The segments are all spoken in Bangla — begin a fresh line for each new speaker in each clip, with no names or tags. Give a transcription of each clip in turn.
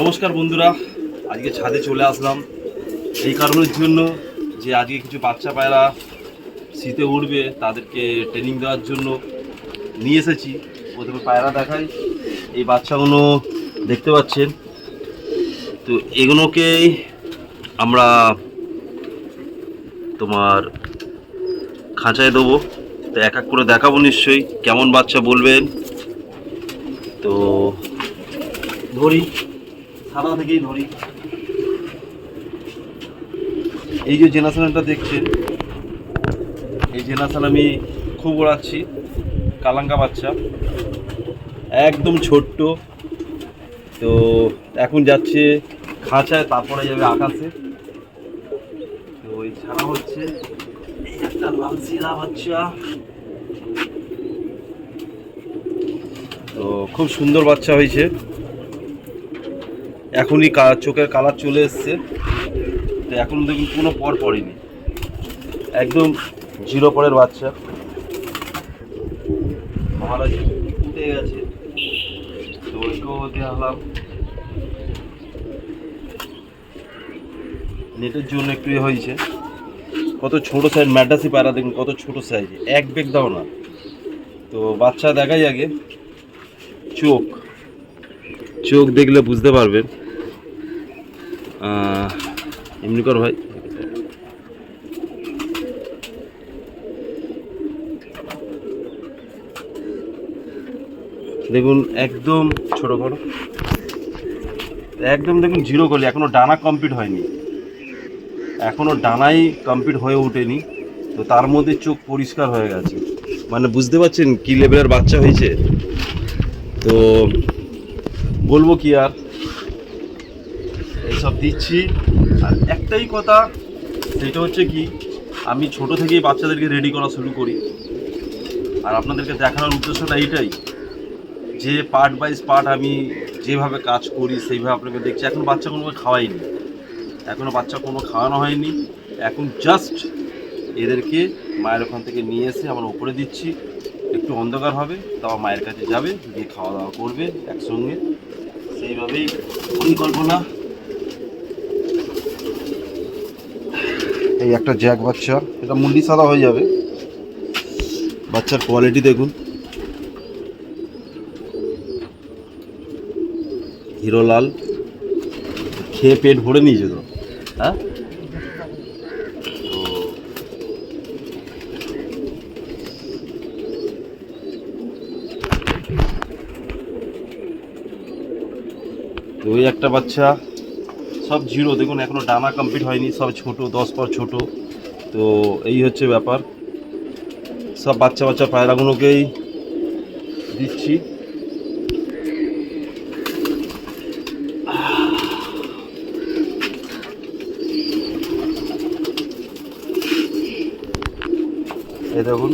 নমস্কার বন্ধুরা, আজকে ছাদে চলে আসলাম। এই কারণের জন্য যে আজকে কিছু বাচ্চা পায়রা শীতে উঠবে, তাদেরকে ট্রেনিং দেওয়ার জন্য নিয়ে এসেছি। প্রথমে পায়রা দেখাই। এই বাচ্চাগুলো দেখতে পাচ্ছেন। তো এগুলোকেই আমরা তোমার খাঁচায় দেবো। তো এক এক করে দেখাবো নিশ্চয়ই, কেমন বাচ্চা বলবেন। তো ধরি। সাদা থেকেই ধরি। এই যে জেনারেশনটা দেখছেন, এই জেনারেশন আমি খুব ওড়াচ্ছি কালাঙ্কা বাচ্চা, একদম ছোট্ট। তো এখন যাচ্ছে খাঁচায়, তারপরে যাবে আকাশে। তো ওই ছাড়া হচ্ছে বাচ্চা। তো খুব সুন্দর বাচ্চা হয়েছে। এখনই চোখের কালার চলে এসছে। তো এখন দেখুন কোনো পর পড়েনি। একদম জিরো পরের বাচ্চা। মহারাজ উঠে গেছে। তো ওইকেও দেখালাম নেটের জন্য একটু ইয়ে হয়েছে। কত ছোট সাইজ ম্যাডাসি পায়রা দেখুন, কত ছোট সাইজ এক বেগ দাও না। তো বাচ্চা দেখাই আগে। চোখ। চোখ দেখলে বুঝতে পারবেন। এমনি কর ভাই। দেখুন, একদম ছোট করো একদম দেখুন জিরো করলি এখনও ডানা কমপ্লিট হয়নি। এখনও ডানাই কমপ্লিট হয়ে ওঠেনি। তো তার মধ্যে চোখ পরিষ্কার হয়ে গেছে। মানে বুঝতে পারছেন কি লেভেলের বাচ্চা হয়েছে? তো বলব কি আর? এইসব দিচ্ছি। আর একটাই কথা, সেটা হচ্ছে কি, আমি ছোট থেকেই বাচ্চাদেরকে রেডি করা শুরু করি। আর আপনাদেরকে দেখানোর উদ্দেশ্যটা এইটাই, যে পার্ট বাইজ পার্ট আমি যেভাবে কাজ করি, সেইভাবে আপনাকে দেখছি। এখন বাচ্চা কোনো খাওয়াইনি। এখনও বাচ্চা কোনো খাওয়ানো হয়নি। এখন জাস্ট এদেরকে মায়ের ওখান থেকে নিয়ে এসে আমরা উপরে দিচ্ছি। একটু অন্ধকার হবে তারপর মায়ের কাছে যাবে, গিয়ে খাওয়া দাওয়া করবে একসঙ্গে। সেইভাবেই পরিকল্পনা। এই একটা জ্যাক বাচ্চা, এটা মুন্ডি সাদা হয়ে যাবে। বাচ্চার কোয়ালিটি দেখুন। হিরো লাল। খেয়ে পেট ভরে নিয়েছে তো। হ্যাঁ? ওই একটা বাচ্চা সব জিরো। দেখুন, এখনও ডানা কমপ্লিট হয়নি, সব ছোট, দশ পর ছোট। তো এই হচ্ছে ব্যাপার। সব বাচ্চা বাচ্চা পায়রাগুলোকেই দিচ্ছি। এই দেখুন।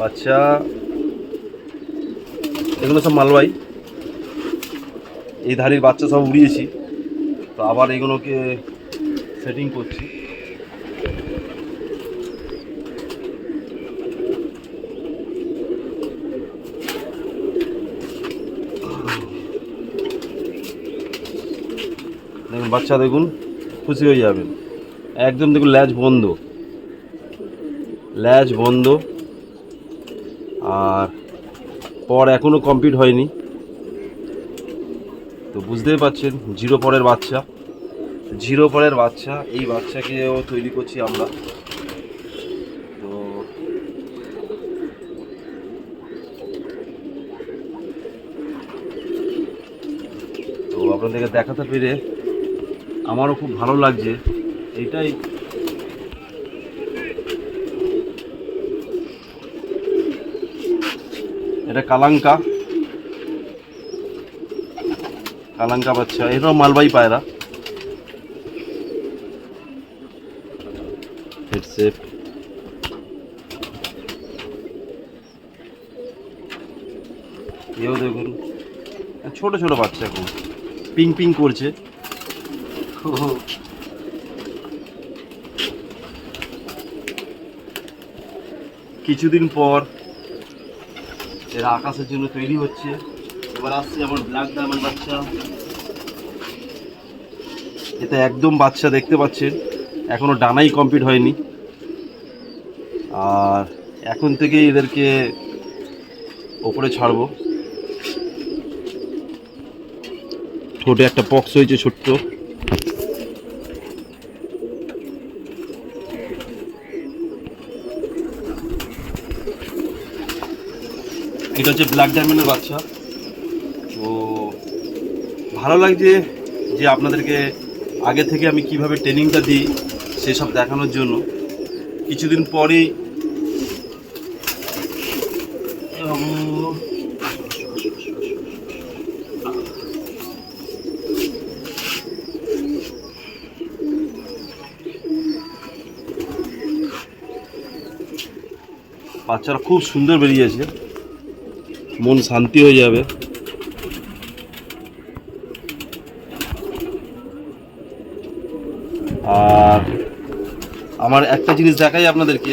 বাচ্চা, এগুলো সব মালবাই এই ধারির বাচ্চা সব উড়িয়েছি। তো আবার এগুলোকে সেটিং করছি। দেখুন, বাচ্চা দেখুন, খুশি হয়ে যাবেন একদম দেখুন, ল্যাজ বন্ধ। ল্যাজ বন্ধ। আর পর এখনও কমপ্লিট হয়নি। তো বুঝতেই পারছেন, জিরো পরের বাচ্চা। জিরো পরের বাচ্চা, এই বাচ্চাকেও তৈরি করছি আমরা। তো তো আপনাদেরকে দেখাতে পেরে আমারও খুব ভালো লাগছে। এইটাই। এটা কালাঙ্কা। কালাঙ্কা বাচ্চা এটাও মালবাই পায়রা। হেডসেট এও দেখুন, ছোট ছোট বাচ্চা এখন। পিং পিং করছে। কিছুদিন পর এরা আকাশের জন্য তৈরি হচ্ছে। এবার আসছে আমার ব্ল্যাক ডায়মন্ড বাচ্চা। এটা একদম বাচ্চা দেখতে পাচ্ছেন। এখনও ডানাই কমপ্লিট হয়নি। আর এখন থেকেই এদেরকে ওপরে ছাড়বো। ঠোঁটে একটা পক্স হয়েছে ছোট্ট। এটা হচ্ছে ব্ল্যাক ডায়মন্ডের বাচ্চা। তো ভালো লাগছে যে আপনাদেরকে আগে থেকে আমি কীভাবে ট্রেনিংটা দিই সেসব দেখানোর জন্য। কিছুদিন পরেই বাচ্চারা খুব সুন্দর বেরিয়েছে মন শান্তি হয়ে যাবে। আমার একটা জিনিস দেখাই আপনাদেরকে।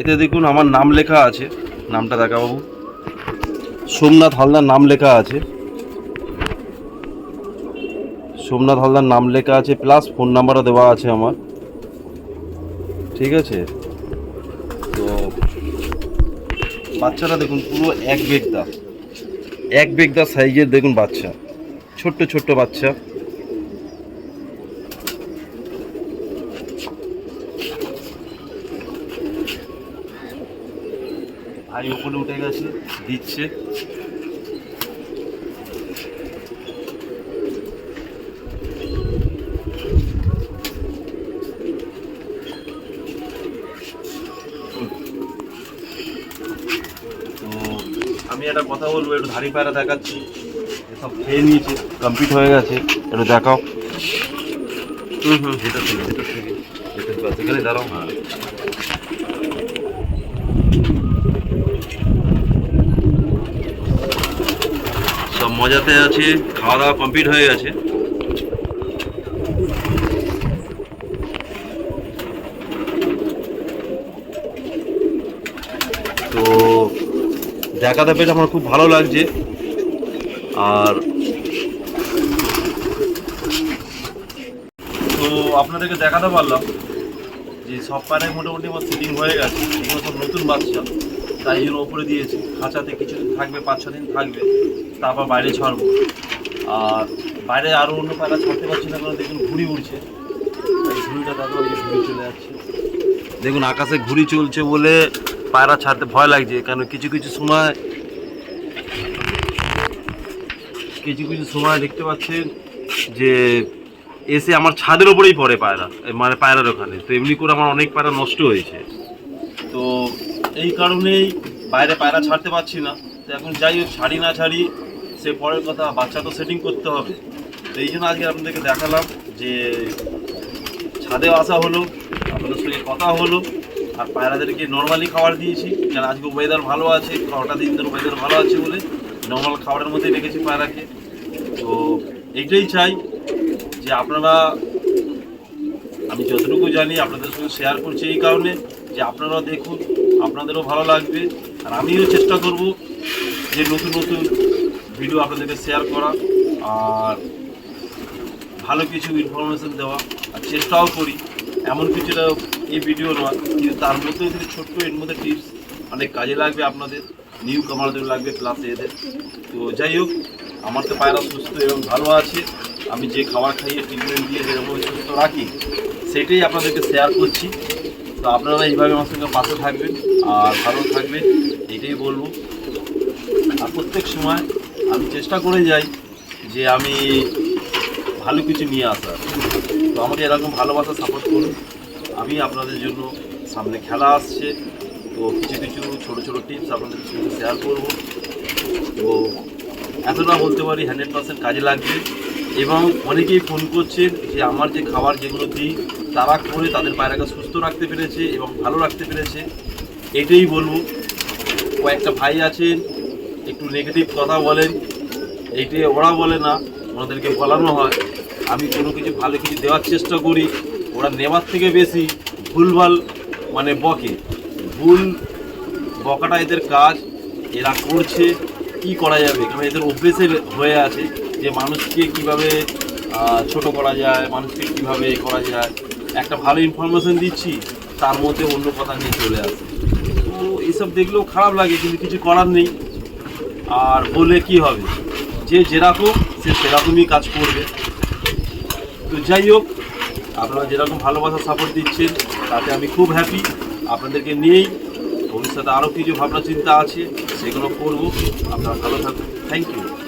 এতে দেখুন আমার নাম লেখা আছে। নামটা দেখা বাবু সোমনাথ হালদার নাম লেখা আছে। সোমনাথ হালদার নাম লেখা আছে প্লাস ফোন নাম্বারও দেওয়া আছে আমার। ঠিক আছে? তো বাচ্চারা দেখুন, পুরো এক বেগদা। এক বেগদা সাইজের দেখুন বাচ্চা। ছোট্ট ছোট্ট বাচ্চা। ভাই ওপরে উঠে গেছে দিচ্ছে। আমি একটা কথা বলব একটু ধারি পায়রা দেখাচ্ছি। সব খেয়ে নিয়েছে কমপ্লিট হয়ে গেছে। একটু দেখাও। হুম হুম। ভেতর থেকে ভেতর থেকে এখানে দাঁড়াও। হ্যাঁ সব মজাতে আছে খাওয়া দাওয়া কমপ্লিট হয়ে গেছে। তো দেখাতে পেরে আমার খুব ভালো লাগছে। আর তো আপনাদেরকে দেখাতে পারলাম যে সব পায়রায় মোটামুটি আমার সিটিং হয়ে গেছে। এগুলো সব নতুন বাচ্চা, তাই জন্য ওপরে দিয়েছি। খাঁচাতে কিছুদিন থাকবে পাঁচ ছ দিন থাকবে। তারপর বাইরে ছাড়বো আর বাইরে আরও অন্য পায়রা ছাড়তে পারছি না কারণ দেখুন ঘুড়ি উড়ছে। ঘুড়িটা এই যে ঘুড়ি চলে যাচ্ছে। দেখুন আকাশে ঘুড়ি চলছে বলে পায়রা ছাড়তে ভয় লাগছে, কারণ কিছু কিছু সময় কিছু কিছু সময় দেখতে পাচ্ছেন যে এসে আমার ছাদের ওপরেই পড়ে পায়রা মানে পায়রার ওখানে। তো এমনি করে আমার অনেক পায়রা নষ্ট হয়েছে। তো এই কারণেই বাইরে পায়রা ছাড়তে পারছি না। তো এখন যাই হোক, ছাড়ি না ছাড়ি সে পরের কথা, বাচ্চা তো সেটিং করতে হবে। তো এই জন্য আজকে আপনাদেরকে দেখালাম যে ছাদেও আসা হলো, আপনাদের সঙ্গে কথা হলো, আর পায়রাদেরকে নর্মালি খাবার দিয়েছি। কারণ আজকে ওয়েদার ভালো আছে কটা দিন ধরে ওয়েদার ভালো আছে বলে নর্মাল খাবারের মধ্যেই রেখেছি পায়রাকে। তো এইটাই চাই যে আপনারা, আমি যতটুকু জানি, আপনাদের সঙ্গে শেয়ার করছি এই কারণে যে আপনারাও দেখুন, আপনাদেরও ভালো লাগবে। আর আমিও চেষ্টা করব যে নতুন নতুন ভিডিও আপনাদেরকে শেয়ার করা আর ভালো কিছু ইনফরমেশন দেওয়া। আর চেষ্টাও করি। এমন কিছুটা এই ভিডিও নয় কিন্তু তার মধ্যে যদি ছোট্ট এর মধ্যে টিপস অনেক কাজে লাগবে আপনাদের। নিউ কামারদের লাগবে প্লাস এদের। তো যাই হোক, আমার তো পায়রা সুস্থ এবং ভালো আছে। আমি যে খাবার খাইয়ে ট্রিটমেন্ট দিয়ে যেরকম সুস্থ রাখি, সেটাই আপনাদেরকে শেয়ার করছি। তো আপনারা এইভাবে আমার সঙ্গে পাশে থাকবেন আর ভালো থাকবেন, এটাই বলব। আর প্রত্যেক সময় আমি চেষ্টা করে যাই যে আমি ভালো কিছু নিয়ে আসার। তো আমাকে এরকম ভালোবাসা সাপোর্ট করুন। আমি আপনাদের জন্য সামনে খেলা আসছে। তো কিছু কিছু ছোটো ছোটো টিপস আপনাদের সঙ্গে শেয়ার করব। তো এতটা বলতে পারি হান্ড্রেড পার্সেন্ট কাজে লাগবে। এবং অনেকেই ফোন করছেন যে আমার যে খাবার যেগুলো দিই, তারা করে তাদের পায়রাকে সুস্থ রাখতে পেরেছে এবং ভালো রাখতে পেরেছে। এটাই বলব। কয়েকটা ভাই আছেন একটু নেগেটিভ কথা বলেন এইটাই ওরা বলে না, ওনাদেরকে বলানো হয়। আমি কোনো কিছু ভালো কিছু দেওয়ার চেষ্টা করি, ওরা নেওয়ার থেকে বেশি ভুলভাল মানে বকে। ভুল বকাটা এদের কাজ, এরা করছে, কি করা যাবে? কারণ এদের অভ্যেসে হয়ে আছে যে মানুষকে কীভাবে ছোট করা যায়, মানুষকে কীভাবে করা যায়। একটা ভালো ইনফরমেশন দিচ্ছি, তার মধ্যে অন্য কথা নিয়ে চলে আসে। তো এইসব দেখলেও খারাপ লাগে, কিন্তু কিছু করার নেই। আর বলে কি হবে? যে যেরকম, সে সেরকমই কাজ করবে। তো যাই হোক, আপনারা যেরকম ভালোবাসা সাপোর্ট দিচ্ছেন, তাতে আমি খুব হ্যাপি আপনাদেরকে নিয়েই ভবিষ্যতে আরও কিছু ভাবনা চিন্তা আছে, সেগুলো করব। আপনারা ভালো থাকুন। Thank you